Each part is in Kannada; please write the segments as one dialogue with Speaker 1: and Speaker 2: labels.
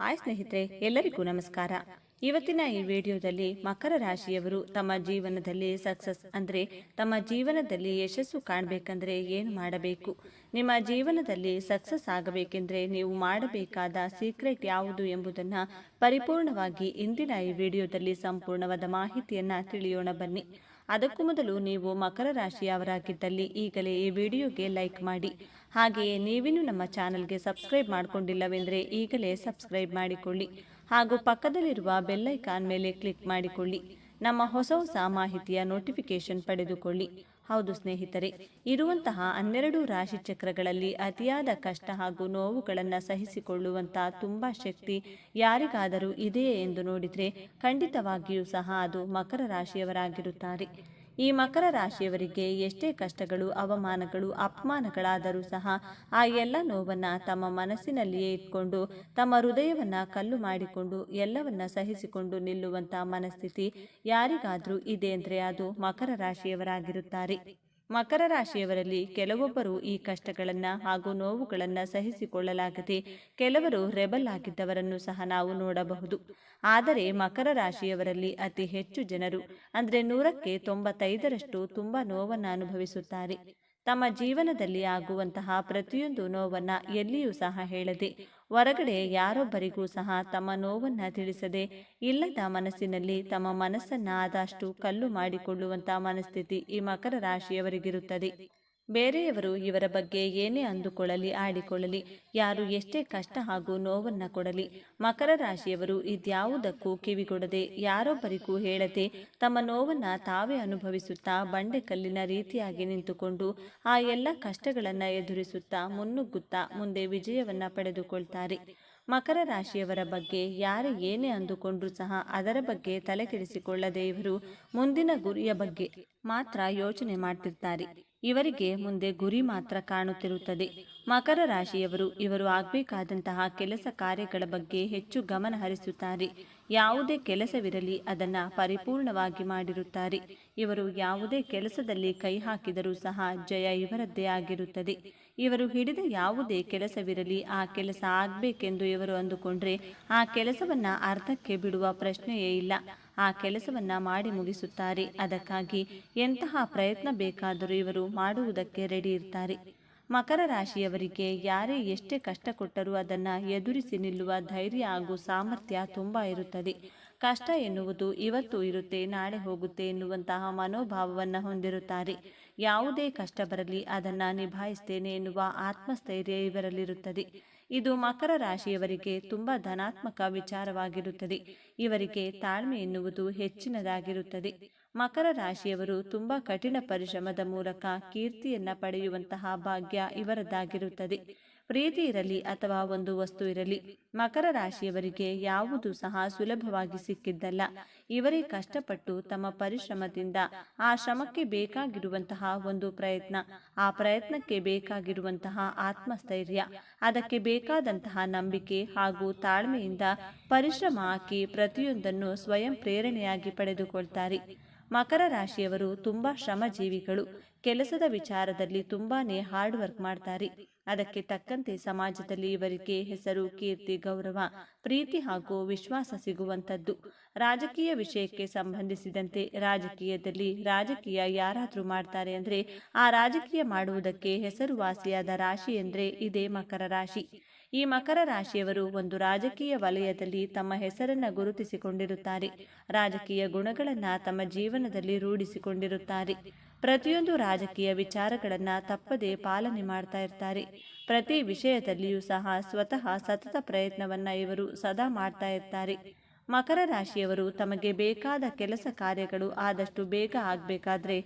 Speaker 1: ಹಾಯ್ ಸ್ನೇಹಿತರೆ, ಎಲ್ಲರಿಗೂ ನಮಸ್ಕಾರ. ಇವತ್ತಿನ ಈ ವಿಡಿಯೋದಲ್ಲಿ ಮಕರ ರಾಶಿಯವರು ತಮ್ಮ ಜೀವನದಲ್ಲಿ ಸಕ್ಸಸ್ ಅಂದರೆ ತಮ್ಮ ಜೀವನದಲ್ಲಿ ಯಶಸ್ಸು ಕಾಣಬೇಕಂದ್ರೆ ಏನು ಮಾಡಬೇಕು? ನಿಮ್ಮ ಜೀವನದಲ್ಲಿ ಸಕ್ಸಸ್ ಆಗಬೇಕೆಂದ್ರೆ ನೀವು ಮಾಡಬೇಕಾದ ಸೀಕ್ರೆಟ್ ಯಾವುದು ಎಂಬುದನ್ನು ಪರಿಪೂರ್ಣವಾಗಿ ಇಂದಿನ ಈ ವಿಡಿಯೋದಲ್ಲಿ ಸಂಪೂರ್ಣವಾದ ಮಾಹಿತಿಯನ್ನ ತಿಳಿಯೋಣ ಬನ್ನಿ. ಅದಕ್ಕೂ ಮೊದಲು ನೀವು ಮಕರ ರಾಶಿಯವರಾಗಿದ್ದಲ್ಲಿ ಈಗಲೇ ಈ ವಿಡಿಯೋಗೆ ಲೈಕ್ ಮಾಡಿ. ಹಾಗೆಯೇ ನೀವಿನ್ನೂ ನಮ್ಮ ಚಾನಲ್ಗೆ ಸಬ್ಸ್ಕ್ರೈಬ್ ಮಾಡಿಕೊಂಡಿಲ್ಲವೆಂದರೆ ಈಗಲೇ ಸಬ್ಸ್ಕ್ರೈಬ್ ಮಾಡಿಕೊಳ್ಳಿ ಹಾಗೂ ಪಕ್ಕದಲ್ಲಿರುವ ಬೆಲ್ಲೈಕಾನ್ ಮೇಲೆ ಕ್ಲಿಕ್ ಮಾಡಿಕೊಳ್ಳಿ. ನಮ್ಮ ಹೊಸ ಹೊಸ ಮಾಹಿತಿಯ ನೋಟಿಫಿಕೇಶನ್ ಪಡೆದುಕೊಳ್ಳಿ. ಹೌದು ಸ್ನೇಹಿತರೆ, ಇರುವಂತಹ ಹನ್ನೆರಡು ರಾಶಿ ಚಕ್ರಗಳಲ್ಲಿ ಅತಿಯಾದ ಕಷ್ಟ ಹಾಗೂ ನೋವುಗಳನ್ನು ಸಹಿಸಿಕೊಳ್ಳುವಂತಹ ತುಂಬ ಶಕ್ತಿ ಯಾರಿಗಾದರೂ ಇದೆಯೇ ಎಂದು ನೋಡಿದರೆ ಖಂಡಿತವಾಗಿಯೂ ಸಹ ಅದು ಮಕರ ರಾಶಿಯವರಾಗಿರುತ್ತಾರೆ. ಈ ಮಕರ ರಾಶಿಯವರಿಗೆ ಎಷ್ಟೇ ಕಷ್ಟಗಳು, ಅವಮಾನಗಳು, ಅಪಮಾನಗಳಾದರೂ ಸಹ ಆ ಎಲ್ಲ ನೋವನ್ನು ತಮ್ಮ ಮನಸ್ಸಿನಲ್ಲಿಯೇ ಇಟ್ಕೊಂಡು, ತಮ್ಮ ಹೃದಯವನ್ನು ಕಲ್ಲು ಮಾಡಿಕೊಂಡು, ಎಲ್ಲವನ್ನ ಸಹಿಸಿಕೊಂಡು ನಿಲ್ಲುವಂಥ ಮನಸ್ಥಿತಿ ಯಾರಿಗಾದರೂ ಇದೆ ಅಂದರೆ ಅದು ಮಕರ ರಾಶಿಯವರಾಗಿರುತ್ತಾರೆ. ಮಕರ ರಾಶಿಯವರಲ್ಲಿ ಕೆಲವೊಬ್ಬರು ಈ ಕಷ್ಟಗಳನ್ನು ಹಾಗೂ ನೋವುಗಳನ್ನು ಸಹಿಸಿಕೊಳ್ಳಲಾಗದೆ ಕೆಲವರು ರೆಬಲ್ ಆಗಿದ್ದವರನ್ನು ಸಹ ನಾವು ನೋಡಬಹುದು. ಆದರೆ ಮಕರ ರಾಶಿಯವರಲ್ಲಿ ಅತಿ ಹೆಚ್ಚು ಜನರು ಅಂದರೆ ನೂರಕ್ಕೆ ತೊಂಬತ್ತೈದರಷ್ಟು ತುಂಬ ನೋವನ್ನು ಅನುಭವಿಸುತ್ತಾರೆ. ತಮ್ಮ ಜೀವನದಲ್ಲಿ ಆಗುವಂತಹ ಪ್ರತಿಯೊಂದು ನೋವನ್ನು ಎಲ್ಲಿಯೂ ಸಹ ಹೇಳದೆ ಹೊರಗಡೆ ಯಾರೊಬ್ಬರಿಗೂ ಸಹ ತಮ್ಮ ನೋವನ್ನ ತಿಳಿಸದೆ ಇಲ್ಲದ ಮನಸ್ಸಿನಲ್ಲಿ ತಮ್ಮ ಮನಸ್ಸನ್ನ ಆದಷ್ಟು ಕಲ್ಲು ಮಾಡಿಕೊಳ್ಳುವಂತಹ ಮನಸ್ಥಿತಿ ಈ ಮಕರ ರಾಶಿಯವರಿಗಿರುತ್ತದೆ. ಬೇರೆಯವರು ಇವರ ಬಗ್ಗೆ ಏನೇ ಅಂದುಕೊಳ್ಳಲಿ, ಆಡಿಕೊಳ್ಳಲಿ, ಯಾರು ಎಷ್ಟೇ ಕಷ್ಟ ಹಾಗೂ ನೋವನ್ನು ಕೊಡಲಿ, ಮಕರ ರಾಶಿಯವರು ಇದ್ಯಾವುದಕ್ಕೂ ಕಿವಿಗೊಡದೆ, ಯಾರೊಬ್ಬರಿಗೂ ಹೇಳದೆ ತಮ್ಮ ನೋವನ್ನು ತಾವೇ ಅನುಭವಿಸುತ್ತಾ ಬಂಡೆಕಲ್ಲಿನ ರೀತಿಯಾಗಿ ನಿಂತುಕೊಂಡು ಆ ಎಲ್ಲ ಕಷ್ಟಗಳನ್ನು ಎದುರಿಸುತ್ತಾ ಮುನ್ನುಗ್ಗುತ್ತಾ ಮುಂದೆ ವಿಜಯವನ್ನು ಪಡೆದುಕೊಳ್ತಾರೆ. ಮಕರ ರಾಶಿಯವರ ಬಗ್ಗೆ ಯಾರು ಏನೇ ಅಂದುಕೊಂಡರೂ ಸಹ ಅದರ ಬಗ್ಗೆ ತಲೆಕೆಡಿಸಿಕೊಳ್ಳದೆ ಇವರು ಮುಂದಿನ ಗುರಿಯ ಬಗ್ಗೆ ಮಾತ್ರ ಯೋಚನೆ ಮಾಡ್ತಿರ್ತಾರೆ. ಇವರಿಗೆ ಮುಂದೆ ಗುರಿ ಮಾತ್ರ ಕಾಣುತ್ತಿರುತ್ತದೆ. ಮಕರ ರಾಶಿಯವರು ಇವರು ಆಗಬೇಕಾದಂತಹ ಕೆಲಸ ಕಾರ್ಯಗಳ ಬಗ್ಗೆ ಹೆಚ್ಚು ಗಮನ ಹರಿಸುತ್ತಾರೆ. ಯಾವುದೇ ಕೆಲಸವಿರಲಿ ಅದನ್ನು ಪರಿಪೂರ್ಣವಾಗಿ ಮಾಡಿರುತ್ತಾರೆ. ಇವರು ಯಾವುದೇ ಕೆಲಸದಲ್ಲಿ ಕೈ ಹಾಕಿದರೂ ಸಹ ಜಯ ಇವರದ್ದೇ ಆಗಿರುತ್ತದೆ. ಇವರು ಹಿಡಿದ ಯಾವುದೇ ಕೆಲಸವಿರಲಿ ಆ ಕೆಲಸ ಆಗಬೇಕೆಂದು ಇವರು ಅಂದುಕೊಂಡ್ರೆ ಆ ಕೆಲಸವನ್ನು ಅರ್ಧಕ್ಕೆ ಬಿಡುವ ಪ್ರಶ್ನೆಯೇ ಇಲ್ಲ. ಆ ಕೆಲಸವನ್ನ ಮಾಡಿ ಮುಗಿಸುತ್ತಾರೆ. ಅದಕ್ಕಾಗಿ ಎಂತಹ ಪ್ರಯತ್ನ ಬೇಕಾದರೂ ಇವರು ಮಾಡುವುದಕ್ಕೆ ರೆಡಿ ಇರ್ತಾರೆ. ಮಕರ ರಾಶಿಯವರಿಗೆ ಯಾರೇ ಎಷ್ಟೇ ಕಷ್ಟ ಕೊಟ್ಟರೂ ಅದನ್ನು ಎದುರಿಸಿ ನಿಲ್ಲುವ ಧೈರ್ಯ ಹಾಗೂ ಸಾಮರ್ಥ್ಯ ತುಂಬ ಇರುತ್ತದೆ. ಕಷ್ಟ ಎನ್ನುವುದು ಇವತ್ತು ಇರುತ್ತೆ, ನಾಳೆ ಹೋಗುತ್ತೆ ಎನ್ನುವಂತಹ ಮನೋಭಾವವನ್ನು ಹೊಂದಿರುತ್ತಾರೆ. ಯಾವುದೇ ಕಷ್ಟ ಬರಲಿ ಅದನ್ನು ನಿಭಾಯಿಸ್ತೇನೆ ಎನ್ನುವ ಆತ್ಮಸ್ಥೈರ್ಯ ಇವರಲ್ಲಿರುತ್ತದೆ. ಇದು ಮಕರ ರಾಶಿಯವರಿಗೆ ತುಂಬ ಧನಾತ್ಮಕ ವಿಚಾರವಾಗಿರುತ್ತದೆ. ಇವರಿಗೆ ತಾಳ್ಮೆ ಎನ್ನುವುದು ಹೆಚ್ಚಿನದಾಗಿರುತ್ತದೆ. ಮಕರ ರಾಶಿಯವರು ತುಂಬ ಕಠಿಣ ಪರಿಶ್ರಮದ ಮೂಲಕ ಕೀರ್ತಿಯನ್ನ ಪಡೆಯುವಂತಹ ಭಾಗ್ಯ ಇವರದ್ದಾಗಿರುತ್ತದೆ ಪ್ರೀತಿ ಇರಲಿ ಅಥವಾ ಒಂದು ವಸ್ತು ಇರಲಿ, ಮಕರ ರಾಶಿಯವರಿಗೆ ಯಾವುದು ಸಹ ಸುಲಭವಾಗಿ ಸಿಕ್ಕಿದ್ದಲ್ಲ. ಇವರೇ ಕಷ್ಟಪಟ್ಟು ತಮ್ಮ ಪರಿಶ್ರಮದಿಂದ ಆ ಶ್ರಮಕ್ಕೆ ಬೇಕಾಗಿರುವಂತಹ ಒಂದು ಪ್ರಯತ್ನ, ಆ ಪ್ರಯತ್ನಕ್ಕೆ ಬೇಕಾಗಿರುವಂತಹ ಆತ್ಮಸ್ಥೈರ್ಯ, ಅದಕ್ಕೆ ಬೇಕಾದಂತಹ ನಂಬಿಕೆ ಹಾಗೂ ತಾಳ್ಮೆಯಿಂದ ಪರಿಶ್ರಮ ಹಾಕಿ ಪ್ರತಿಯೊಂದನ್ನು ಸ್ವಯಂ ಪ್ರೇರಣೆಯಾಗಿ ಪಡೆದುಕೊಳ್ತಾರೆ. ಮಕರ ರಾಶಿಯವರು ತುಂಬಾ ಶ್ರಮಜೀವಿಗಳು. ಕೆಲಸದ ವಿಚಾರದಲ್ಲಿ ತುಂಬಾನೇ ಹಾರ್ಡ್ ವರ್ಕ್ ಮಾಡ್ತಾರೆ. ಅದಕ್ಕೆ ತಕ್ಕಂತೆ ಸಮಾಜದಲ್ಲಿ ಇವರಿಗೆ ಹೆಸರು, ಕೀರ್ತಿ, ಗೌರವ, ಪ್ರೀತಿ ಹಾಗೂ ವಿಶ್ವಾಸ ಸಿಗುವಂಥದ್ದು. ರಾಜಕೀಯ ವಿಷಯಕ್ಕೆ ಸಂಬಂಧಿಸಿದಂತೆ ರಾಜಕೀಯದಲ್ಲಿ ರಾಜಕೀಯ ಯಾರಾದರೂ ಮಾಡ್ತಾರೆ ಅಂದರೆ ಆ ರಾಜಕೀಯ ಮಾಡುವುದಕ್ಕೆ ಹೆಸರುವಾಸಿಯಾದ ರಾಶಿ ಎಂದರೆ ಇದೇ ಮಕರ ರಾಶಿ. ಈ ಮಕರ ರಾಶಿಯವರು ಒಂದು ರಾಜಕೀಯ ವಲಯದಲ್ಲಿ ತಮ್ಮ ಹೆಸರನ್ನು ಗುರುತಿಸಿಕೊಂಡಿರುತ್ತಾರೆ. ರಾಜಕೀಯ ಗುಣಗಳನ್ನು ತಮ್ಮ ಜೀವನದಲ್ಲಿ ರೂಢಿಸಿಕೊಂಡಿರುತ್ತಾರೆ. ಪ್ರತಿಯೊಂದು ರಾಜಕೀಯ ವಿಚಾರಗಳನ್ನು ತಪ್ಪದೆ ಪಾಲನೆ ಮಾಡ್ತಾ ಇರ್ತಾರೆ. ಪ್ರತಿ ವಿಷಯದಲ್ಲಿಯೂ ಸಹ ಸ್ವತಃ ಸತತ ಪ್ರಯತ್ನವನ್ನ ಇವರು ಸದಾ ಮಾಡ್ತಾ ಇರ್ತಾರೆ. ಮಕರ ರಾಶಿಯವರು ತಮಗೆ ಬೇಕಾದ ಕೆಲಸ ಕಾರ್ಯಗಳು ಆದಷ್ಟು ಬೇಗ ಆಗಬೇಕಾದ್ರೆ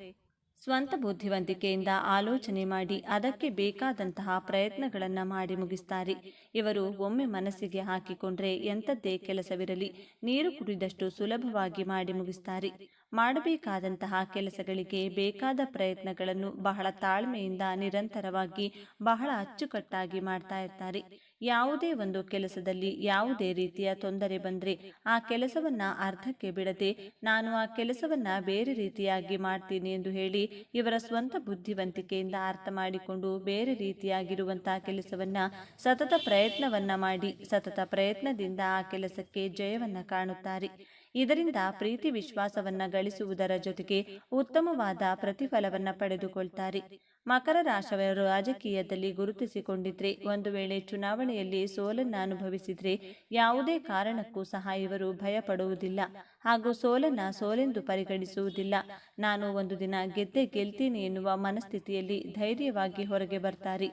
Speaker 1: ಸ್ವಂತ ಬುದ್ಧಿವಂತಿಕೆಯಿಂದ ಆಲೋಚನೆ ಮಾಡಿ ಅದಕ್ಕೆ ಬೇಕಾದಂತಹ ಪ್ರಯತ್ನಗಳನ್ನು ಮಾಡಿ ಮುಗಿಸ್ತಾರೆ. ಇವರು ಒಮ್ಮೆ ಮನಸ್ಸಿಗೆ ಹಾಕಿಕೊಂಡ್ರೆ ಎಂಥದ್ದೇ ಕೆಲಸವಿರಲಿ, ನೀರು ಕುಡಿದಷ್ಟು ಸುಲಭವಾಗಿ ಮಾಡಿ ಮುಗಿಸ್ತಾರೆ. ಮಾಡಬೇಕಾದಂತಹ ಕೆಲಸಗಳಿಗೆ ಬೇಕಾದ ಪ್ರಯತ್ನಗಳನ್ನು ಬಹಳ ತಾಳ್ಮೆಯಿಂದ ನಿರಂತರವಾಗಿ ಬಹಳ ಅಚ್ಚುಕಟ್ಟಾಗಿ ಮಾಡ್ತಾ ಇರ್ತಾರೆ. ಯಾವುದೇ ಒಂದು ಕೆಲಸದಲ್ಲಿ ಯಾವುದೇ ರೀತಿಯ ತೊಂದರೆ ಬಂದರೆ ಆ ಕೆಲಸವನ್ನ ಅರ್ಧಕ್ಕೆ ಬಿಡದೆ ನಾನು ಆ ಕೆಲಸವನ್ನ ಬೇರೆ ರೀತಿಯಾಗಿ ಮಾಡ್ತೀನಿ ಎಂದು ಹೇಳಿ ಇವರ ಸ್ವಂತ ಬುದ್ಧಿವಂತಿಕೆಯಿಂದ ಅರ್ಥ ಮಾಡಿಕೊಂಡು ಬೇರೆ ರೀತಿಯಾಗಿರುವಂತಹ ಕೆಲಸವನ್ನ ಸತತ ಪ್ರಯತ್ನವನ್ನ ಮಾಡಿ ಸತತ ಪ್ರಯತ್ನದಿಂದ ಆ ಕೆಲಸಕ್ಕೆ ಜಯವನ್ನ ಕಾಣುತ್ತಾರೆ. ಇದರಿಂದ ಪ್ರೀತಿ ವಿಶ್ವಾಸವನ್ನ ಗಳಿಸುವುದರ ಜೊತೆಗೆ ಉತ್ತಮವಾದ ಪ್ರತಿಫಲವನ್ನ ಪಡೆದುಕೊಳ್ತಾರೆ. ಮಕರ ರಾಶಿಯವರು ರಾಜಕೀಯದಲ್ಲಿ ಗುರುತಿಸಿಕೊಂಡಿದ್ರೆ ಒಂದು ವೇಳೆ ಚುನಾವಣೆಯಲ್ಲಿ ಸೋಲನ್ನ ಅನುಭವಿಸಿದ್ರೆ ಯಾವುದೇ ಕಾರಣಕ್ಕೂ ಸಹ ಇವರು ಭಯಪಡುವುದಿಲ್ಲ ಹಾಗೂ ಸೋಲನ್ನ ಸೋಲೆಂದು ಪರಿಗಣಿಸುವುದಿಲ್ಲ. ನಾನು ಒಂದು ದಿನ ಗೆದ್ದೆ ಗೆಲ್ತೀನಿ ಎನ್ನುವ ಮನಸ್ಥಿತಿಯಲ್ಲಿ ಧೈರ್ಯವಾಗಿ ಹೊರಗೆ ಬರ್ತಾರೆ.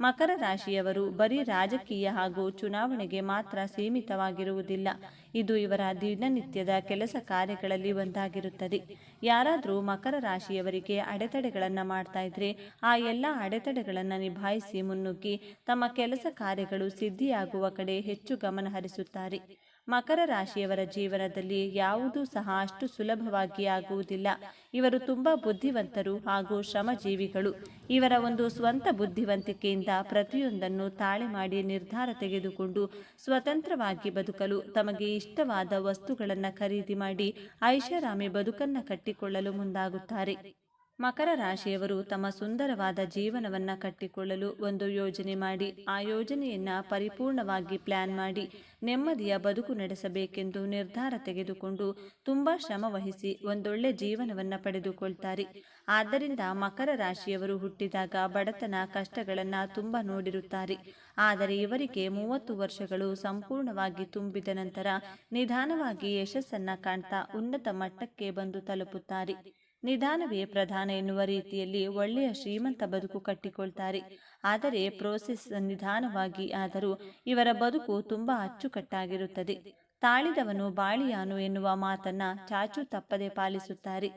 Speaker 1: ಮಕರ ರಾಶಿಯವರು ಬರೀ ರಾಜಕೀಯ ಹಾಗೂ ಚುನಾವಣೆಗೆ ಮಾತ್ರ ಸೀಮಿತವಾಗಿರುವುದಿಲ್ಲ. ಇದು ಇವರ ದಿನನಿತ್ಯದ ಕೆಲಸ ಕಾರ್ಯಗಳಲ್ಲಿ ಒಂದಾಗಿರುತ್ತದೆ. ಯಾರಾದರೂ ಮಕರ ರಾಶಿಯವರಿಗೆ ಅಡೆತಡೆಗಳನ್ನು ಮಾಡ್ತಾ ಇದ್ರೆ ಆ ಎಲ್ಲ ಅಡೆತಡೆಗಳನ್ನು ನಿಭಾಯಿಸಿ ಮುನ್ನುಗ್ಗಿ ತಮ್ಮ ಕೆಲಸ ಕಾರ್ಯಗಳು ಸಿದ್ಧಿಯಾಗುವ ಕಡೆ ಹೆಚ್ಚು ಗಮನ ಹರಿಸುತ್ತಾರೆ ಮಕರ ರಾಶಿಯವರ ಜೀವನದಲ್ಲಿ ಯಾವುದೂ ಸಹ ಅಷ್ಟು ಸುಲಭವಾಗಿ ಆಗುವುದಿಲ್ಲ. ಇವರು ತುಂಬಾ ಬುದ್ಧಿವಂತರು ಹಾಗೂ ಶ್ರಮಜೀವಿಗಳು. ಇವರ ಒಂದು ಸ್ವಂತ ಬುದ್ಧಿವಂತಿಕೆಯಿಂದ ಪ್ರತಿಯೊಂದನ್ನು ತಾಳೆ ಮಾಡಿ ನಿರ್ಧಾರ ತೆಗೆದುಕೊಂಡು ಸ್ವತಂತ್ರವಾಗಿ ಬದುಕಲು ತಮಗೆ ಇಷ್ಟವಾದ ವಸ್ತುಗಳನ್ನು ಖರೀದಿ ಮಾಡಿ ಐಷಾರಾಮಿ ಬದುಕನ್ನು ಕಟ್ಟಿಕೊಳ್ಳಲು ಮುಂದಾಗುತ್ತಾರೆ. ಮಕರ ರಾಶಿಯವರು ತಮ್ಮ ಸುಂದರವಾದ ಜೀವನವನ್ನ ಕಟ್ಟಿಕೊಳ್ಳಲು ಒಂದು ಯೋಜನೆ ಮಾಡಿ, ಆ ಯೋಜನೆಯನ್ನ ಪರಿಪೂರ್ಣವಾಗಿ ಪ್ಲಾನ್ ಮಾಡಿ, ನೆಮ್ಮದಿಯ ಬದುಕು ನಡೆಸಬೇಕೆಂದು ನಿರ್ಧಾರ ತೆಗೆದುಕೊಂಡು ತುಂಬಾ ಶ್ರಮ ವಹಿಸಿ ಒಂದೊಳ್ಳೆ ಜೀವನವನ್ನ ಪಡೆದುಕೊಳ್ತಾರೆ. ಆದ್ದರಿಂದ ಮಕರ ರಾಶಿಯವರು ಹುಟ್ಟಿದಾಗ ಬಡತನ ಕಷ್ಟಗಳನ್ನ ತುಂಬಾ ನೋಡಿರುತ್ತಾರೆ. ಆದರೆ ಇವರಿಗೆ ಮೂವತ್ತು ವರ್ಷಗಳು ಸಂಪೂರ್ಣವಾಗಿ ತುಂಬಿದ ನಂತರ ನಿಧಾನವಾಗಿ ಯಶಸ್ಸನ್ನ ಕಾಣ್ತಾ ಉನ್ನತ ಮಟ್ಟಕ್ಕೆ ಬಂದು ತಲುಪುತ್ತಾರೆ. ನಿಧಾನವೇ ಪ್ರಧಾನ ಎನ್ನುವ ರೀತಿಯಲ್ಲಿ ಒಳ್ಳೆಯ ಶ್ರೀಮಂತ ಬದುಕು ಕಟ್ಟಿಕೊಳ್ತಾರೆ. ಆದರೆ ಪ್ರೋಸೆಸ್ ನಿಧಾನವಾಗಿ ಆದರೂ ಇವರ ಬದುಕು ತುಂಬಾ ಅಚ್ಚುಕಟ್ಟಾಗಿರುತ್ತದೆ. ತಾಳಿದವನು ಬಾಳಿಯಾನು ಎನ್ನುವ ಮಾತನ್ನ ಚಾಚು ತಪ್ಪದೆ ಪಾಲಿಸುತ್ತಾರೆ.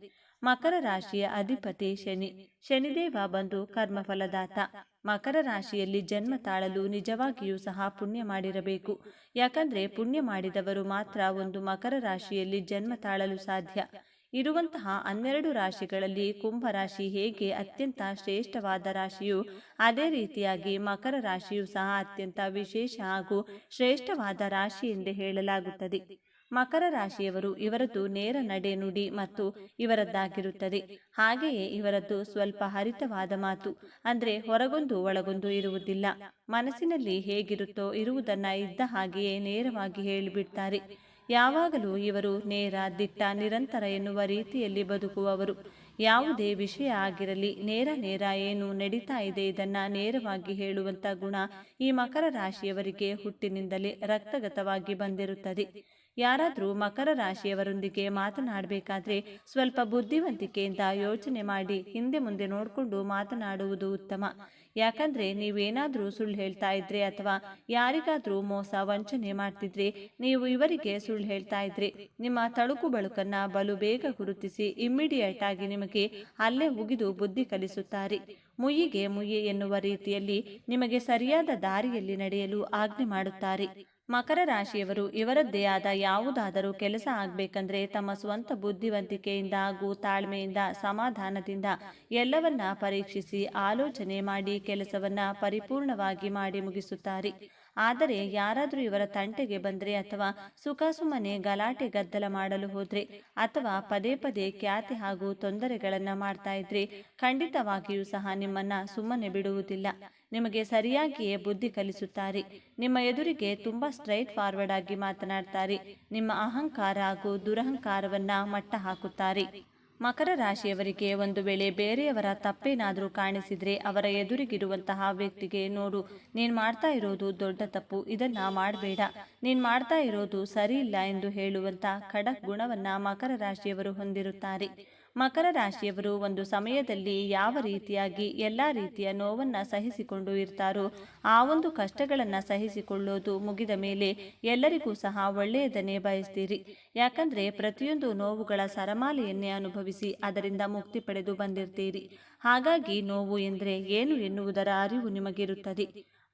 Speaker 1: ಮಕರ ರಾಶಿಯ ಅಧಿಪತಿ ಶನಿ. ಶನಿದೇವ ಬಂದು ಕರ್ಮಫಲದಾತ. ಮಕರ ರಾಶಿಯಲ್ಲಿ ಜನ್ಮ ತಾಳಲು ನಿಜವಾಗಿಯೂ ಸಹ ಪುಣ್ಯ ಮಾಡಿರಬೇಕು. ಯಾಕಂದ್ರೆ ಪುಣ್ಯ ಮಾಡಿದವರು ಮಾತ್ರ ಒಂದು ಮಕರ ರಾಶಿಯಲ್ಲಿ ಜನ್ಮ ತಾಳಲು ಸಾಧ್ಯ. ಇರುವಂತಹ ಹನ್ನೆರಡು ರಾಶಿಗಳಲ್ಲಿ ಕುಂಭರಾಶಿ ಹೇಗೆ ಅತ್ಯಂತ ಶ್ರೇಷ್ಠವಾದ ರಾಶಿಯು, ಅದೇ ರೀತಿಯಾಗಿ ಮಕರ ರಾಶಿಯು ಸಹ ಅತ್ಯಂತ ವಿಶೇಷ ಹಾಗೂ ಶ್ರೇಷ್ಠವಾದ ರಾಶಿ ಎಂದೇ ಹೇಳಲಾಗುತ್ತದೆ. ಮಕರ ರಾಶಿಯವರು ಇವರದ್ದು ನೇರ ನಡೆ ನುಡಿ ಮತ್ತು ಇವರದ್ದಾಗಿರುತ್ತದೆ. ಹಾಗೆಯೇ ಇವರದ್ದು ಸ್ವಲ್ಪ ಹರಿತವಾದ ಮಾತು, ಅಂದ್ರೆ ಹೊರಗೊಂದು ಒಳಗೊಂದು ಇರುವುದಿಲ್ಲ. ಮನಸ್ಸಿನಲ್ಲಿ ಹೇಗಿರುತ್ತೋ ಇರುವುದನ್ನ ಇದ್ದ ಹಾಗೆಯೇ ನೇರವಾಗಿ ಹೇಳಿಬಿಡ್ತಾರೆ. ಯಾವಾಗಲೂ ಇವರು ನೇರ, ದಿಟ್ಟ, ನಿರಂತರ ಎನ್ನುವ ರೀತಿಯಲ್ಲಿ ಬದುಕುವವರು. ಯಾವುದೇ ವಿಷಯ ಆಗಿರಲಿ, ನೇರ ನೇರ ಏನು ನಡೀತಾ ಇದೆ ಇದನ್ನು ನೇರವಾಗಿ ಹೇಳುವಂತ ಗುಣ ಈ ಮಕರ ರಾಶಿಯವರಿಗೆ ಹುಟ್ಟಿನಿಂದಲೇ ರಕ್ತಗತವಾಗಿ ಬಂದಿರುತ್ತದೆ. ಯಾರಾದರೂ ಮಕರ ರಾಶಿಯವರೊಂದಿಗೆ ಮಾತನಾಡಬೇಕಾದ್ರೆ ಸ್ವಲ್ಪ ಬುದ್ಧಿವಂತಿಕೆಯಿಂದ ಯೋಚನೆ ಮಾಡಿ ಹಿಂದೆ ಮುಂದೆ ನೋಡಿಕೊಂಡು ಮಾತನಾಡುವುದು ಉತ್ತಮ. ಯಾಕಂದ್ರೆ ನೀವೇನಾದರೂ ಸುಳ್ಳು ಹೇಳ್ತಾ ಇದ್ರೆ ಅಥವಾ ಯಾರಿಗಾದ್ರೂ ಮೋಸ, ವಂಚನೆ ಮಾಡ್ತಿದ್ರೆ ನೀವು ಇವರಿಗೆ ಸುಳ್ಳು ಹೇಳ್ತಾ ಇದ್ರೆ ನಿಮ್ಮ ತಳುಕು ಬಳುಕನ್ನ ಬಲು ಬೇಗ ಗುರುತಿಸಿ ಇಮ್ಮಿಡಿಯೇಟ್ ಆಗಿ ನಿಮಗೆ ಅಲ್ಲೇ ಉಗಿದು ಬುದ್ಧಿ ಕಲಿಸುತ್ತಾರೆ. ಮುಯ್ಯಿಗೆ ಮುಯ್ಯಿ ಎನ್ನುವ ರೀತಿಯಲ್ಲಿ ನಿಮಗೆ ಸರಿಯಾದ ದಾರಿಯಲ್ಲಿ ನಡೆಯಲು ಆಜ್ಞೆ ಮಾಡುತ್ತಾರೆ. ಮಕರ ರಾಶಿಯವರು ಇವರದ್ದೇ ಆದ ಯಾವುದಾದರೂ ಕೆಲಸ ಆಗಬೇಕಂದ್ರೆ ತಮ್ಮ ಸ್ವಂತ ಬುದ್ಧಿವಂತಿಕೆಯಿಂದ ಹಾಗೂ ತಾಳ್ಮೆಯಿಂದ ಸಮಾಧಾನದಿಂದ ಎಲ್ಲವನ್ನ ಪರೀಕ್ಷಿಸಿ, ಆಲೋಚನೆ ಮಾಡಿ ಕೆಲಸವನ್ನ ಪರಿಪೂರ್ಣವಾಗಿ ಮಾಡಿ ಮುಗಿಸುತ್ತಾರೆ. ಆದರೆ ಯಾರಾದರೂ ಇವರ ತಂಟೆಗೆ ಬಂದರೆ ಅಥವಾ ಸುಖಾಸುಮ್ಮನೆ ಗಲಾಟೆ ಗದ್ದಲ ಮಾಡಲು ಹೋದರೆ ಅಥವಾ ಪದೇ ಪದೇ ಖ್ಯಾತಿ ಹಾಗೂ ತೊಂದರೆಗಳನ್ನು ಮಾಡ್ತಾ ಇದ್ರೆ ಖಂಡಿತವಾಗಿಯೂ ಸಹ ನಿಮ್ಮನ್ನ ಸುಮ್ಮನೆ ಬಿಡುವುದಿಲ್ಲ. ನಿಮಗೆ ಸರಿಯಾಗಿಯೇ ಬುದ್ಧಿ ಕಲಿಸುತ್ತಾರೆ. ನಿಮ್ಮ ಎದುರಿಗೆ ತುಂಬಾ ಸ್ಟ್ರೈಟ್ ಫಾರ್ವರ್ಡ್ ಆಗಿ ಮಾತನಾಡ್ತಾರೆ. ನಿಮ್ಮ ಅಹಂಕಾರ ಹಾಗೂ ದುರಹಂಕಾರವನ್ನ ಮಟ್ಟ ಹಾಕುತ್ತಾರೆ. ಮಕರ ರಾಶಿಯವರಿಗೆ ಒಂದು ವೇಳೆ ಬೇರೆಯವರ ತಪ್ಪೇನಾದರೂ ಕಾಣಿಸಿದ್ರೆ ಅವರ ಎದುರಿಗಿರುವಂತಹ ವ್ಯಕ್ತಿಗೆ ನೋಡು, ನೀನು ಮಾಡ್ತಾ ಇರೋದು ದೊಡ್ಡ ತಪ್ಪು, ಇದನ್ನ ಮಾಡಬೇಡ. ನೀನ್ ಮಾಡ್ತಾ ಇರೋದು ಸರಿ ಎಂದು ಹೇಳುವಂತ ಖಡಕ್ ಗುಣವನ್ನ ಮಕರ ರಾಶಿಯವರು ಹೊಂದಿರುತ್ತಾರೆ. ಮಕರ ರಾಶಿಯವರು ಒಂದು ಸಮಯದಲ್ಲಿ ಯಾವ ರೀತಿಯಾಗಿ ಎಲ್ಲ ರೀತಿಯ ನೋವನ್ನು ಸಹಿಸಿಕೊಂಡು ಇರ್ತಾರೋ, ಆ ಒಂದು ಕಷ್ಟಗಳನ್ನು ಸಹಿಸಿಕೊಳ್ಳೋದು ಮುಗಿದ ಮೇಲೆ ಎಲ್ಲರಿಗೂ ಸಹ ಒಳ್ಳೆಯದನ್ನೇ ಬಯಸ್ತೀರಿ. ಯಾಕಂದ್ರೆ ಪ್ರತಿಯೊಂದು ನೋವುಗಳ ಸರಮಾಲೆಯನ್ನೇ ಅನುಭವಿಸಿ ಅದರಿಂದ ಮುಕ್ತಿ ಪಡೆದು ಬಂದಿರ್ತೀರಿ. ಹಾಗಾಗಿ ನೋವು ಎಂದರೆ ಏನು ಎನ್ನುವುದರ ಅರಿವು ನಿಮಗಿರುತ್ತದೆ.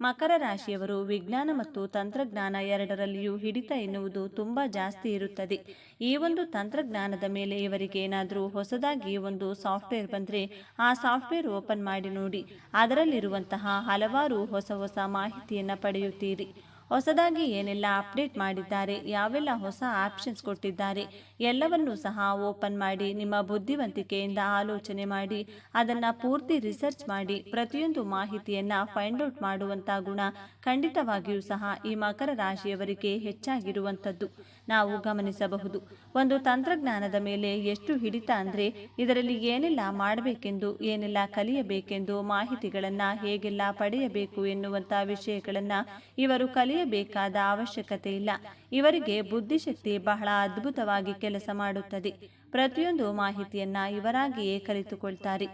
Speaker 1: ಮಕರ ರಾಶಿಯವರು ವಿಜ್ಞಾನ ಮತ್ತು ತಂತ್ರಜ್ಞಾನ ಎರಡರಲ್ಲಿಯೂ ಹಿಡಿತ ಎನ್ನುವುದು ತುಂಬ ಜಾಸ್ತಿ ಇರುತ್ತದೆ. ಈ ಒಂದು ತಂತ್ರಜ್ಞಾನದ ಮೇಲೆ ಇವರಿಗೆ ಏನಾದರೂ ಹೊಸದಾಗಿ ಒಂದು ಸಾಫ್ಟ್ವೇರ್ ಬಂದರೆ ಆ ಸಾಫ್ಟ್ವೇರ್ ಓಪನ್ ಮಾಡಿ ನೋಡಿ. ಅದರಲ್ಲಿರುವಂತಹ ಹಲವಾರು ಹೊಸ ಹೊಸ ಮಾಹಿತಿಯನ್ನು ಪಡೆಯುತ್ತೀರಿ. ಹೊಸದಾಗಿ ಏನೆಲ್ಲ ಅಪ್ಡೇಟ್ ಮಾಡಿದ್ದಾರೆ, ಯಾವೆಲ್ಲ ಹೊಸ ಆಪ್ಷನ್ಸ್ ಕೊಟ್ಟಿದ್ದಾರೆ, ಎಲ್ಲವನ್ನೂ ಸಹ ಓಪನ್ ಮಾಡಿ, ನಿಮ್ಮ ಬುದ್ಧಿವಂತಿಕೆಯಿಂದ ಆಲೋಚನೆ ಮಾಡಿ, ಅದನ್ನು ಪೂರ್ತಿ ರಿಸರ್ಚ್ ಮಾಡಿ, ಪ್ರತಿಯೊಂದು ಮಾಹಿತಿಯನ್ನು ಫೈಂಡ್ ಔಟ್ ಮಾಡುವಂಥ ಗುಣ ಖಂಡಿತವಾಗಿಯೂ ಸಹ ಈ ಮಕರ ರಾಶಿಯವರಿಗೆ ಹೆಚ್ಚಾಗಿರುವಂಥದ್ದು. ನಾವು ಗಮನಿಸಬಹುದು. ಒಂದು ತಂತ್ರಜ್ಞಾನದ ಮೇಲೆ ಎಷ್ಟು ಹಿಡಿತ ಅಂದರೆ ಇದರಲ್ಲಿ ಏನೆಲ್ಲ ಮಾಡಬೇಕೆಂದು, ಏನೆಲ್ಲ ಕಲಿಯಬೇಕೆಂದು, ಮಾಹಿತಿಗಳನ್ನು ಹೇಗೆಲ್ಲ ಪಡೆಯಬೇಕು ಎನ್ನುವಂಥ ವಿಷಯಗಳನ್ನು ಇವರು ಕಲಿಯಬೇಕಾದ ಅವಶ್ಯಕತೆ ಇಲ್ಲ. ಇವರಿಗೆ ಬುದ್ಧಿಶಕ್ತಿ ಬಹಳ ಅದ್ಭುತವಾಗಿ ಕೆಲಸ ಮಾಡುತ್ತದೆ. ಪ್ರತಿಯೊಂದು ಮಾಹಿತಿಯನ್ನ ಇವರಾಗಿಯೇ ಕಲಿತುಕೊಳ್ತಾರೆ.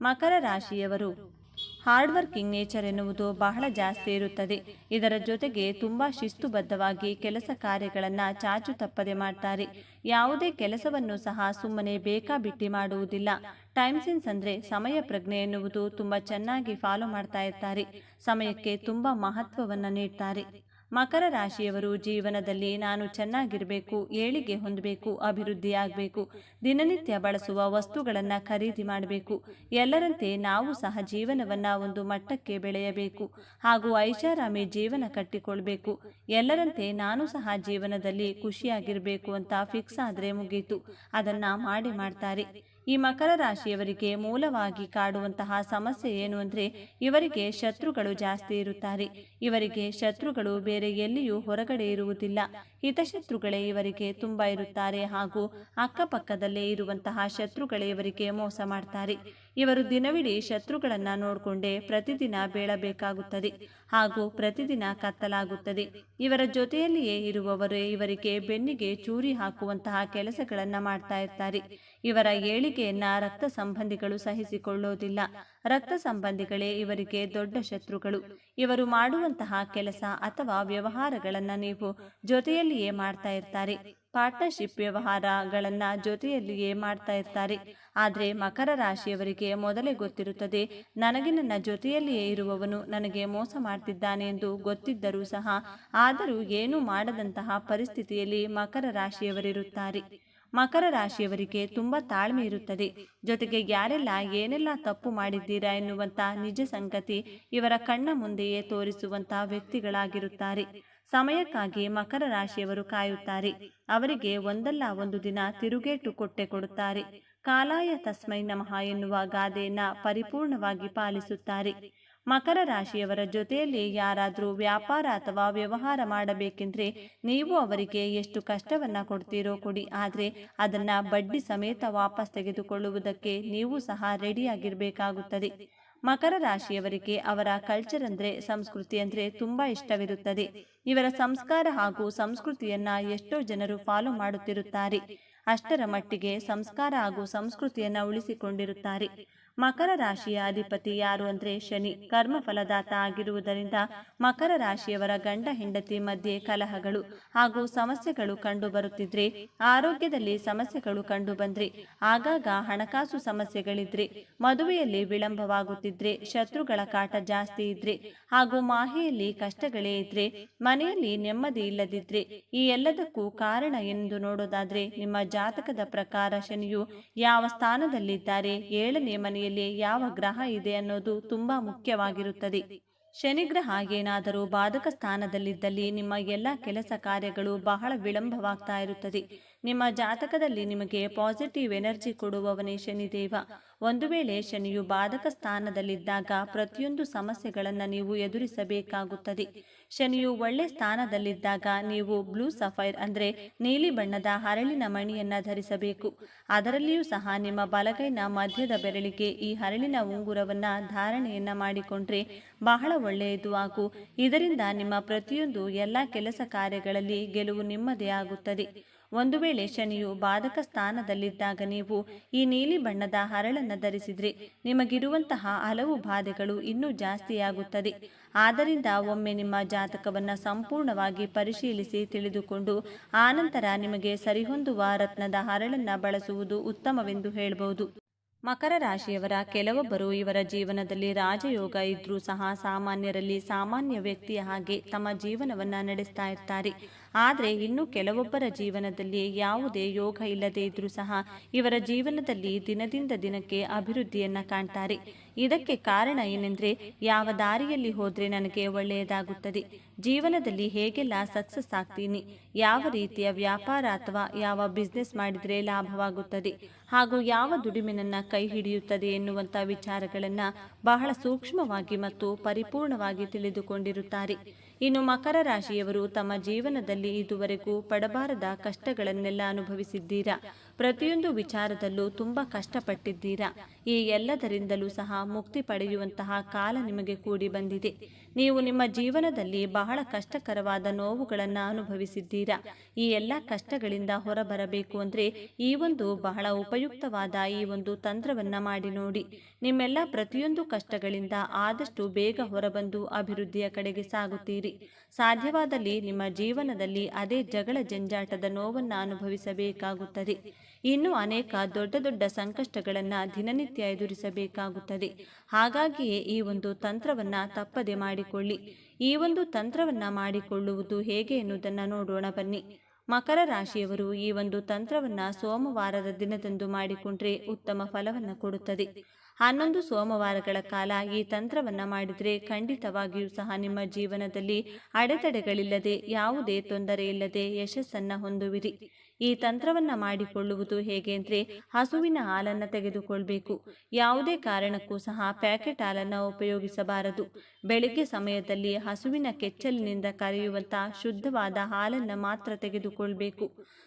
Speaker 1: ಮಕರ ರಾಶಿಯವರು ಹಾರ್ಡ್ ವರ್ಕಿಂಗ್ ನೇಚರ್ ಎನ್ನುವುದು ಬಹಳ ಜಾಸ್ತಿ ಇರುತ್ತದೆ. ಇದರ ಜೊತೆಗೆ ತುಂಬ ಶಿಸ್ತುಬದ್ಧವಾಗಿ ಕೆಲಸ ಕಾರ್ಯಗಳನ್ನು ಚಾಚು ತಪ್ಪದೆ ಮಾಡ್ತಾರೆ. ಯಾವುದೇ ಕೆಲಸವನ್ನು ಸಹ ಸುಮ್ಮನೆ ಬೇಕಾಬಿಟ್ಟಿ ಮಾಡುವುದಿಲ್ಲ. ಟೈಮ್ ಸೆನ್ಸ್ ಅಂದರೆ ಸಮಯ ಪ್ರಜ್ಞೆ ಎನ್ನುವುದು ತುಂಬ ಚೆನ್ನಾಗಿ ಫಾಲೋ ಮಾಡ್ತಾ ಇರ್ತಾರೆ. ಸಮಯಕ್ಕೆ ತುಂಬ ಮಹತ್ವವನ್ನು ನೀಡ್ತಾರೆ. ಮಕರ ರಾಶಿಯವರು ಜೀವನದಲ್ಲಿ ನಾನು ಚೆನ್ನಾಗಿರಬೇಕು, ಏಳಿಗೆ ಹೊಂದಬೇಕು, ಅಭಿವೃದ್ಧಿಯಾಗಬೇಕು, ದಿನನಿತ್ಯ ಬಳಸುವ ವಸ್ತುಗಳನ್ನು ಖರೀದಿ ಮಾಡಬೇಕು. ಎಲ್ಲರಂತೆ ನಾವು ಸಹ ಜೀವನವನ್ನು ಒಂದು ಮಟ್ಟಕ್ಕೆ ಬೆಳೆಯಬೇಕು ಹಾಗೂ ಐಷಾರಾಮಿ ಜೀವನ ಕಟ್ಟಿಕೊಳ್ಬೇಕು. ಎಲ್ಲರಂತೆ ನಾನು ಸಹ ಜೀವನದಲ್ಲಿ ಖುಷಿಯಾಗಿರಬೇಕು ಅಂತ ಫಿಕ್ಸ್ ಆದರೆ ಮುಗೀತು. ಅದನ್ನು ಮಾಡಿ ಮಾಡ್ತಾರೆ. ಈ ಮಕರ ರಾಶಿಯವರಿಗೆ ಮೂಲವಾಗಿ ಕಾಡುವಂತಹ ಸಮಸ್ಯೆ ಏನು ಅಂದರೆ, ಇವರಿಗೆ ಶತ್ರುಗಳು ಜಾಸ್ತಿ ಇರುತ್ತಾರೆ. ಇವರಿಗೆ ಶತ್ರುಗಳು ಬೇರೆ ಎಲ್ಲಿಯೂ ಹೊರಗಡೆ ಇರುವುದಿಲ್ಲ. ಹಿತಶತ್ರುಗಳೇ ಇವರಿಗೆ ತುಂಬ ಇರುತ್ತಾರೆ ಹಾಗೂ ಅಕ್ಕಪಕ್ಕದಲ್ಲೇ ಇರುವಂತಹ ಶತ್ರುಗಳೇ ಇವರಿಗೆ ಮೋಸ ಮಾಡ್ತಾರೆ. ಇವರು ದಿನವಿಡೀ ಶತ್ರುಗಳನ್ನು ನೋಡಿಕೊಂಡೇ ಪ್ರತಿದಿನ ಬೇಳಬೇಕಾಗುತ್ತದೆ ಹಾಗೂ ಪ್ರತಿದಿನ ಕತ್ತಲಾಗುತ್ತದೆ. ಇವರ ಜೊತೆಯಲ್ಲಿಯೇ ಇರುವವರೇ ಇವರಿಗೆ ಬೆನ್ನಿಗೆ ಚೂರಿ ಹಾಕುವಂತಹ ಕೆಲಸಗಳನ್ನು ಮಾಡ್ತಾ ಇರ್ತಾರೆ. ಇವರ ಏಳಿಗೆಯನ್ನ ರಕ್ತ ಸಂಬಂಧಿಗಳು ಸಹಿಸಿಕೊಳ್ಳೋದಿಲ್ಲ. ರಕ್ತ ಸಂಬಂಧಿಗಳೇ ಇವರಿಗೆ ದೊಡ್ಡ ಶತ್ರುಗಳು. ಇವರು ಮಾಡುವಂತಹ ಕೆಲಸ ಅಥವಾ ವ್ಯವಹಾರಗಳನ್ನು ನೀವು ಜೊತೆಯಲ್ಲಿಯೇ ಮಾಡ್ತಾ ಇರ್ತಾರೆ. ಪಾರ್ಟ್ನರ್ಶಿಪ್ ವ್ಯವಹಾರಗಳನ್ನು ಜೊತೆಯಲ್ಲಿಯೇ ಮಾಡ್ತಾ ಇರ್ತಾರೆ. ಆದರೆ ಮಕರ ರಾಶಿಯವರಿಗೆ ಮೊದಲೇ ಗೊತ್ತಿರುತ್ತದೆ, ನನಗೆ ನನ್ನ ಜೊತೆಯಲ್ಲಿಯೇ ಇರುವವನು ನನಗೆ ಮೋಸ ಮಾಡ್ತಿದ್ದಾನೆ ಎಂದು ಗೊತ್ತಿದ್ದರೂ ಸಹ, ಆದರೂ ಏನೂ ಮಾಡದಂತಹ ಪರಿಸ್ಥಿತಿಯಲ್ಲಿ ಮಕರ ರಾಶಿಯವರಿರುತ್ತಾರೆ. ಮಕರ ರಾಶಿಯವರಿಗೆ ತುಂಬ ತಾಳ್ಮೆ ಇರುತ್ತದೆ. ಜೊತೆಗೆ ಯಾರೆಲ್ಲ ಏನೆಲ್ಲ ತಪ್ಪು ಮಾಡಿದ್ದೀರಾ ಎನ್ನುವಂಥ ನಿಜ ಸಂಗತಿ ಇವರ ಕಣ್ಣ ಮುಂದೆಯೇ ತೋರಿಸುವಂಥ ವ್ಯಕ್ತಿಗಳಾಗಿರುತ್ತಾರೆ. ಸಮಯಕ್ಕಾಗಿ ಮಕರ ರಾಶಿಯವರು ಕಾಯುತ್ತಾರೆ. ಅವರಿಗೆ ಒಂದಲ್ಲ ಒಂದು ದಿನ ತಿರುಗೇಟು ಕೊಟ್ಟೆ ಕೊಡುತ್ತಾರೆ. ಕಾಲಾಯ ತಸ್ಮೈ ನಮಃ ಎನ್ನುವ ಗಾದೆಯನ್ನ ಪರಿಪೂರ್ಣವಾಗಿ ಪಾಲಿಸುತ್ತಾರೆ. ಮಕರ ರಾಶಿಯವರ ಜೊತೆಯಲ್ಲಿ ಯಾರಾದರೂ ವ್ಯಾಪಾರ ಅಥವಾ ವ್ಯವಹಾರ ಮಾಡಬೇಕೆಂದ್ರೆ ನೀವು ಅವರಿಗೆ ಎಷ್ಟು ಕಷ್ಟವನ್ನ ಕೊಡ್ತೀರೋ ಕೊಡಿ. ಆದರೆ ಅದನ್ನ ಬಡ್ಡಿ ಸಮೇತ ವಾಪಸ್ ತೆಗೆದುಕೊಳ್ಳುವುದಕ್ಕೆ ನೀವು ಸಹ ರೆಡಿಯಾಗಿರಬೇಕಾಗುತ್ತದೆ ಮಕರ ರಾಶಿಯವರಿಗೆ ಅವರ ಕಲ್ಚರ್ ಅಂದ್ರೆ ಸಂಸ್ಕೃತಿ ಅಂದ್ರೆ ತುಂಬಾ ಇಷ್ಟವಿರುತ್ತದೆ. ಇವರ ಸಂಸ್ಕಾರ ಹಾಗೂ ಸಂಸ್ಕೃತಿಯನ್ನ ಎಷ್ಟೋ ಜನರು ಫಾಲೋ ಮಾಡುತ್ತಿರುತ್ತಾರೆ. ಅಷ್ಟರ ಮಟ್ಟಿಗೆ ಸಂಸ್ಕಾರ ಹಾಗೂ ಸಂಸ್ಕೃತಿಯನ್ನ ಉಳಿಸಿಕೊಂಡಿರುತ್ತಾರೆ. ಮಕರ ರಾಶಿಯ ಅಧಿಪತಿ ಯಾರು ಅಂದ್ರೆ ಶನಿ. ಕರ್ಮ ಫಲದಾತ ಆಗಿರುವುದರಿಂದ ಮಕರ ರಾಶಿಯವರ ಗಂಡ ಹೆಂಡತಿ ಮಧ್ಯೆ ಕಲಹಗಳು ಹಾಗೂ ಸಮಸ್ಯೆಗಳು ಕಂಡು ಬರುತ್ತಿದ್ರೆ ಆರೋಗ್ಯದಲ್ಲಿ ಸಮಸ್ಯೆಗಳು ಕಂಡು ಬಂದ್ರೆ ಆಗಾಗ ಹಣಕಾಸು ಸಮಸ್ಯೆಗಳಿದ್ರೆ ಮದುವೆಯಲ್ಲಿ ವಿಳಂಬವಾಗುತ್ತಿದ್ರೆ ಶತ್ರುಗಳ ಕಾಟ ಜಾಸ್ತಿ ಇದ್ರೆ ಹಾಗೂ ಮಾಹೆಯಲ್ಲಿ ಕಷ್ಟಗಳೇ ಇದ್ರೆ ಮನೆಯಲ್ಲಿ ನೆಮ್ಮದಿ ಇಲ್ಲದಿದ್ರೆ ಈ ಎಲ್ಲದಕ್ಕೂ ಕಾರಣ ಎಂದು ನೋಡೋದಾದ್ರೆ ನಿಮ್ಮ ಜಾತಕದ ಪ್ರಕಾರ ಶನಿಯು ಯಾವ ಸ್ಥಾನದಲ್ಲಿದ್ದಾರೆ ಏಳನೇ ಮನೆಯಲ್ಲಿ ಯಾವ ಗ್ರಹ ಇದೆ ಅನ್ನೋದು ತುಂಬಾ ಮುಖ್ಯವಾಗಿರುತ್ತದೆ. ಶನಿಗ್ರಹ ಏನಾದರೂ ಬಾಧಕ ಸ್ಥಾನದಲ್ಲಿದ್ದಲ್ಲಿ ನಿಮ್ಮ ಎಲ್ಲ ಕೆಲಸ ಕಾರ್ಯಗಳು ಬಹಳ ವಿಳಂಬವಾಗ್ತಾ ಇರುತ್ತದೆ. ನಿಮ್ಮ ಜಾತಕದಲ್ಲಿ ನಿಮಗೆ ಪಾಸಿಟಿವ್ ಎನರ್ಜಿ ಕೊಡುವವನೇ ಶನಿದೇವ. ಒಂದು ವೇಳೆ ಶನಿಯು ಬಾಧಕ ಸ್ಥಾನದಲ್ಲಿದ್ದಾಗ ಪ್ರತಿಯೊಂದು ಸಮಸ್ಯೆಗಳನ್ನು ನೀವು ಎದುರಿಸಬೇಕಾಗುತ್ತದೆ. ಶನಿಯು ಒಳ್ಳೆ ಸ್ಥಾನದಲ್ಲಿದ್ದಾಗ ನೀವು ಬ್ಲೂ ಸಫೈರ್ ಅಂದರೆ ನೀಲಿ ಬಣ್ಣದ ಹರಳಿನ ಮಣಿಯನ್ನು ಧರಿಸಬೇಕು. ಅದರಲ್ಲಿಯೂ ಸಹ ನಿಮ್ಮ ಬಲಗೈನ ಮಧ್ಯದ ಬೆರಳಿಗೆ ಈ ಹರಳಿನ ಉಂಗುರವನ್ನು ಧಾರಣೆಯನ್ನು ಮಾಡಿಕೊಂಡ್ರೆ ಬಹಳ ಒಳ್ಳೆಯದು ಹಾಗೂ ಇದರಿಂದ ನಿಮ್ಮ ಪ್ರತಿಯೊಂದು ಎಲ್ಲ ಕೆಲಸ ಕಾರ್ಯಗಳಲ್ಲಿ ಗೆಲುವು ನಿಮ್ಮದೇ ಆಗುತ್ತದೆ. ಒಂದು ವೇಳೆ ಶನಿಯು ಬಾಧಕ ಸ್ಥಾನದಲ್ಲಿದ್ದಾಗ ನೀವು ಈ ನೀಲಿ ಬಣ್ಣದ ಹರಳನ್ನು ಧರಿಸಿದ್ರೆ ನಿಮಗಿರುವಂತಹ ಹಲವು ಬಾಧೆಗಳು ಇನ್ನೂ ಜಾಸ್ತಿಯಾಗುತ್ತದೆ. ಆದ್ದರಿಂದ ಒಮ್ಮೆ ನಿಮ್ಮ ಜಾತಕವನ್ನು ಸಂಪೂರ್ಣವಾಗಿ ಪರಿಶೀಲಿಸಿ ತಿಳಿದುಕೊಂಡು ಆನಂತರ ನಿಮಗೆ ಸರಿಹೊಂದುವ ರತ್ನದ ಹರಳನ್ನು ಬಳಸುವುದು ಉತ್ತಮವೆಂದು ಹೇಳಬಹುದು ಮಕರ ರಾಶಿಯವರ ಕೆಲವೊಬ್ಬರು ಇವರ ಜೀವನದಲ್ಲಿ ರಾಜಯೋಗ ಇದ್ರೂ ಸಹ ಸಾಮಾನ್ಯರಲ್ಲಿ ಸಾಮಾನ್ಯ ವ್ಯಕ್ತಿಯ ಹಾಗೆ ತಮ್ಮ ಜೀವನವನ್ನು ನಡೆಸ್ತಾ ಇರ್ತಾರೆ. ಆದರೆ ಇನ್ನು ಕೆಲವೊಬ್ಬರ ಜೀವನದಲ್ಲಿ ಯಾವುದೇ ಯೋಗ ಇಲ್ಲದೇ ಇದ್ರೂ ಸಹ ಇವರ ಜೀವನದಲ್ಲಿ ದಿನದಿಂದ ದಿನಕ್ಕೆ ಅಭಿವೃದ್ಧಿಯನ್ನು ಕಾಣ್ತಾರೆ. ಇದಕ್ಕೆ ಕಾರಣ ಏನೆಂದ್ರೆ, ಯಾವ ದಾರಿಯಲ್ಲಿ ಹೋದ್ರೆ ನನಗೆ ಒಳ್ಳೆಯದಾಗುತ್ತದೆ. ಜೀವನದಲ್ಲಿ ಹೇಗೆಲ್ಲ ಸಕ್ಸಸ್ ಆಗ್ತೀನಿ, ಯಾವ ರೀತಿಯ ವ್ಯಾಪಾರ ಅಥವಾ ಯಾವ ಬಿಸ್ನೆಸ್ ಮಾಡಿದ್ರೆ ಲಾಭವಾಗುತ್ತದೆ, ಹಾಗೂ ಯಾವ ದುಡಿಮೆನನ್ನ ಕೈ ಹಿಡಿಯುತ್ತದೆ ಎನ್ನುವಂಥ ವಿಚಾರಗಳನ್ನು ಬಹಳ ಸೂಕ್ಷ್ಮವಾಗಿ ಮತ್ತು ಪರಿಪೂರ್ಣವಾಗಿ ತಿಳಿದುಕೊಂಡಿರುತ್ತಾರೆ. ಇನ್ನು ಮಕರ ರಾಶಿಯವರು ತಮ್ಮ ಜೀವನದಲ್ಲಿ ಇದುವರೆಗೂ ಪಡಬಾರದ ಕಷ್ಟಗಳನ್ನೆಲ್ಲ ಅನುಭವಿಸಿದ್ದೀರಾ? ಪ್ರತಿಯೊಂದು ವಿಚಾರದಲ್ಲೂ ತುಂಬಾ ಕಷ್ಟಪಟ್ಟಿದ್ದೀರಾ? ಈ ಎಲ್ಲದರಿಂದಲೂ ಸಹ ಮುಕ್ತಿ ಪಡೆಯುವಂತಹ ಕಾಲ ನಿಮಗೆ ಕೂಡಿ ಬಂದಿದೆ. ನೀವು ನಿಮ್ಮ ಜೀವನದಲ್ಲಿ ಬಹಳ ಕಷ್ಟಕರವಾದ ನೋವುಗಳನ್ನು ಅನುಭವಿಸಿದ್ದೀರಾ? ಈ ಎಲ್ಲ ಕಷ್ಟಗಳಿಂದ ಹೊರಬರಬೇಕು ಅಂದರೆ ಈ ಒಂದು ಬಹಳ ಉಪಯುಕ್ತವಾದ ಈ ಒಂದು ತಂತ್ರವನ್ನು ಮಾಡಿ ನೋಡಿ. ನಿಮ್ಮೆಲ್ಲ ಪ್ರತಿಯೊಂದು ಕಷ್ಟಗಳಿಂದ ಆದಷ್ಟು ಬೇಗ ಹೊರಬಂದು ಅಭಿವೃದ್ಧಿಯ ಕಡೆಗೆ ಸಾಗುತ್ತೀರಿ. ಸಾಧ್ಯವಾದಲ್ಲಿ ನಿಮ್ಮ ಜೀವನದಲ್ಲಿ ಅದೇ ಜಗಳ ಜಂಜಾಟದ ನೋವನ್ನು ಅನುಭವಿಸಬೇಕಾಗುತ್ತದೆ. ಇನ್ನು ಅನೇಕ ದೊಡ್ಡ ದೊಡ್ಡ ಸಂಕಷ್ಟಗಳನ್ನು ದಿನನಿತ್ಯ ಎದುರಿಸಬೇಕಾಗುತ್ತದೆ. ಹಾಗಾಗಿಯೇ ಈ ಒಂದು ತಂತ್ರವನ್ನು ತಪ್ಪದೆ ಮಾಡಿಕೊಳ್ಳಿ. ಈ ಒಂದು ತಂತ್ರವನ್ನು ಮಾಡಿಕೊಳ್ಳುವುದು ಹೇಗೆ ಎನ್ನುವುದನ್ನು ನೋಡೋಣ ಬನ್ನಿ. ಮಕರ ರಾಶಿಯವರು ಈ ಒಂದು ತಂತ್ರವನ್ನು ಸೋಮವಾರದ ದಿನದಂದು ಮಾಡಿಕೊಂಡ್ರೆ ಉತ್ತಮ ಫಲವನ್ನು ಕೊಡುತ್ತದೆ. ಹನ್ನೊಂದು ಸೋಮವಾರಗಳ ಕಾಲ ಈ ತಂತ್ರವನ್ನು ಮಾಡಿದರೆ ಖಂಡಿತವಾಗಿಯೂ ಸಹ ನಿಮ್ಮ ಜೀವನದಲ್ಲಿ ಅಡೆತಡೆಗಳಿಲ್ಲದೆ ಯಾವುದೇ ತೊಂದರೆ ಇಲ್ಲದೆ ಯಶಸ್ಸನ್ನು ಹೊಂದುವಿರಿ. ಈ ತಂತ್ರವನ್ನ ಮಾಡಿಕೊಳ್ಳುವುದು ಹೇಗೆ ಅಂದರೆ ಹಸುವಿನ ಹಾಲನ್ನು ತೆಗೆದುಕೊಳ್ಬೇಕು. ಯಾವುದೇ ಕಾರಣಕ್ಕೂ ಸಹ ಪ್ಯಾಕೆಟ್ ಹಾಲನ್ನು ಉಪಯೋಗಿಸಬಾರದು. ಬೆಳಿಗ್ಗೆ ಸಮಯದಲ್ಲಿ ಹಸುವಿನ ಕೆಚ್ಚಲಿನಿಂದ ಕರೆಯುವಂಥ ಶುದ್ಧವಾದ ಹಾಲನ್ನು ಮಾತ್ರ ತೆಗೆದುಕೊಳ್ಬೇಕು.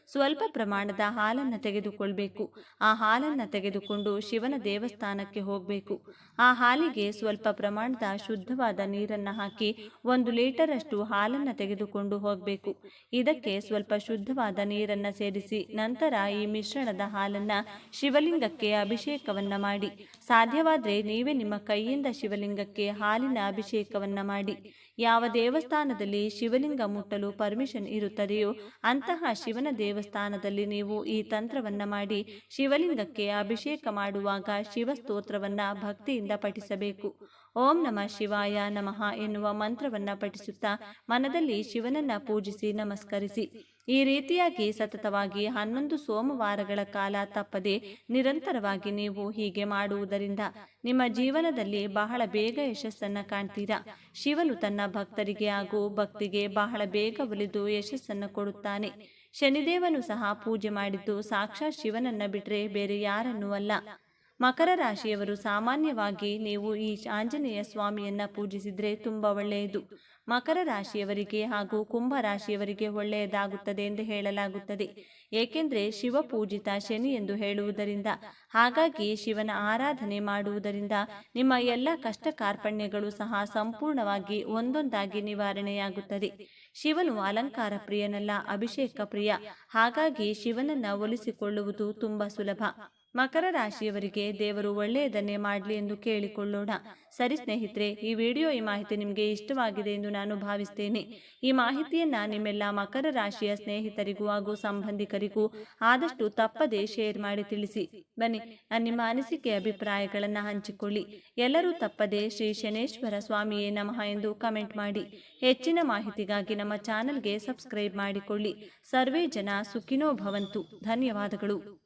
Speaker 1: ಸ್ವಲ್ಪ ಪ್ರಮಾಣದ ಹಾಲನ್ನು ತೆಗೆದುಕೊಳ್ಬೇಕು. ಆ ಹಾಲನ್ನು ತೆಗೆದುಕೊಂಡು ಶಿವನ ದೇವಸ್ಥಾನಕ್ಕೆ ಹೋಗಬೇಕು. ಆ ಹಾಲಿಗೆ ಸ್ವಲ್ಪ ಪ್ರಮಾಣದ ಶುದ್ಧವಾದ ನೀರನ್ನು ಹಾಕಿ ಒಂದು ಲೀಟರಷ್ಟು ಹಾಲನ್ನು ತೆಗೆದುಕೊಂಡು ಹೋಗಬೇಕು. ಇದಕ್ಕೆ ಸ್ವಲ್ಪ ಶುದ್ಧವಾದ ನೀರನ್ನು ಸೇರಿಸಿ ನಂತರ ಈ ಮಿಶ್ರಣದ ಹಾಲನ್ನ ಶಿವಲಿಂಗಕ್ಕೆ ಅಭಿಷೇಕವನ್ನ ಮಾಡಿ. ಸಾಧ್ಯವಾದರೆ ನೀವೇ ನಿಮ್ಮ ಕೈಯಿಂದ ಶಿವಲಿಂಗಕ್ಕೆ ಹಾಲಿನ ಅಭಿಷೇಕವನ್ನ ಮಾಡಿ. ಯಾವ ದೇವಸ್ಥಾನದಲ್ಲಿ ಶಿವಲಿಂಗ ಮುಟ್ಟಲು ಪರ್ಮಿಷನ್ ಇರುತ್ತದೆಯೋ ಅಂತಹ ಶಿವನ ದೇವಸ್ಥಾನದಲ್ಲಿ ನೀವು ಈ ತಂತ್ರವನ್ನ ಮಾಡಿ ಶಿವಲಿಂಗಕ್ಕೆ ಅಭಿಷೇಕ ಮಾಡುವಾಗ ಶಿವಸ್ತೋತ್ರವನ್ನ ಭಕ್ತಿಯಿಂದ ಪಠಿಸಬೇಕು. ಓಂ ನಮಃ ಶಿವಾಯ ನಮಃ ಎನ್ನುವ ಮಂತ್ರವನ್ನ ಪಠಿಸುತ್ತಾ ಮನದಲ್ಲಿ ಶಿವನನ್ನ ಪೂಜಿಸಿ ನಮಸ್ಕರಿಸಿ. ಈ ರೀತಿಯಾಗಿ ಸತತವಾಗಿ ಹನ್ನೊಂದು ಸೋಮವಾರಗಳ ಕಾಲ ತಪ್ಪದೆ ನಿರಂತರವಾಗಿ ನೀವು ಹೀಗೆ ಮಾಡುವುದರಿಂದ ನಿಮ್ಮ ಜೀವನದಲ್ಲಿ ಬಹಳ ಬೇಗ ಯಶಸ್ಸನ್ನು ಕಾಣ್ತೀರಾ? ಶಿವನು ತನ್ನ ಭಕ್ತರಿಗೆ ಹಾಗೂ ಭಕ್ತಿಗೆ ಬಹಳ ಬೇಗ ಒಲಿದು ಯಶಸ್ಸನ್ನು ಕೊಡುತ್ತಾನೆ. ಶನಿದೇವನು ಸಹ ಪೂಜೆ ಮಾಡಿದ್ದು ಸಾಕ್ಷಾತ್ ಶಿವನನ್ನ ಬಿಟ್ಟರೆ ಬೇರೆ ಯಾರನ್ನೂ ಅಲ್ಲ. ಮಕರ ರಾಶಿಯವರು ಸಾಮಾನ್ಯವಾಗಿ ನೀವು ಈ ಆಂಜನೇಯ ಸ್ವಾಮಿಯನ್ನ ಪೂಜಿಸಿದ್ರೆ ತುಂಬಾ ಒಳ್ಳೆಯದು. ಮಕರ ರಾಶಿಯವರಿಗೆ ಹಾಗೂ ಕುಂಭ ರಾಶಿಯವರಿಗೆ ಒಳ್ಳೆಯದಾಗುತ್ತದೆ ಎಂದು ಹೇಳಲಾಗುತ್ತದೆ. ಏಕೆಂದರೆ ಶಿವ ಪೂಜಿತ ಶನಿ ಎಂದು ಹೇಳುವುದರಿಂದ, ಹಾಗಾಗಿ ಶಿವನ ಆರಾಧನೆ ಮಾಡುವುದರಿಂದ ನಿಮ್ಮ ಎಲ್ಲ ಕಷ್ಟ ಕಾರ್ಪಣ್ಯಗಳು ಸಹ ಸಂಪೂರ್ಣವಾಗಿ ಒಂದೊಂದಾಗಿ ನಿವಾರಣೆಯಾಗುತ್ತದೆ. ಶಿವನು ಅಲಂಕಾರ ಪ್ರಿಯನಲ್ಲ, ಅಭಿಷೇಕ ಪ್ರಿಯ, ಹಾಗಾಗಿ ಶಿವನನ್ನ ಒಲಿಸಿಕೊಳ್ಳುವುದು ತುಂಬಾ ಸುಲಭ. ಮಕರ ರಾಶಿಯವರಿಗೆ ದೇವರು ಒಳ್ಳೆಯದನ್ನೇ ಮಾಡಲಿ ಎಂದು ಕೇಳಿಕೊಳ್ಳೋಣ. ಸರಿ ಸ್ನೇಹಿತರೆ, ಈ ವಿಡಿಯೋ ಈ ಮಾಹಿತಿ ನಿಮಗೆ ಇಷ್ಟವಾಗಿದೆ ಎಂದು ನಾನು ಭಾವಿಸ್ತೇನೆ. ಈ ಮಾಹಿತಿಯನ್ನ ನಿಮ್ಮೆಲ್ಲ ಮಕರ ರಾಶಿಯ ಸ್ನೇಹಿತರಿಗೂ ಹಾಗೂ ಸಂಬಂಧಿಕರಿಗೂ ಆದಷ್ಟು ತಪ್ಪದೆ ಶೇರ್ ಮಾಡಿ ತಿಳಿಸಿ. ಬನ್ನಿ, ನಿಮ್ಮ ಅನಿಸಿಕೆ ಅಭಿಪ್ರಾಯಗಳನ್ನು ಹಂಚಿಕೊಳ್ಳಿ. ಎಲ್ಲರೂ ತಪ್ಪದೆ ಶ್ರೀ ಶನೇಶ್ವರ ಸ್ವಾಮಿಯೇ ನಮಃ ಎಂದು ಕಮೆಂಟ್ ಮಾಡಿ. ಹೆಚ್ಚಿನ ಮಾಹಿತಿಗಾಗಿ ನಮ್ಮ ಚಾನಲ್ಗೆ ಸಬ್ಸ್ಕ್ರೈಬ್ ಮಾಡಿಕೊಳ್ಳಿ. ಸರ್ವೇ ಜನ ಸುಖಿನೋ ಭವಂತು. ಧನ್ಯವಾದಗಳು.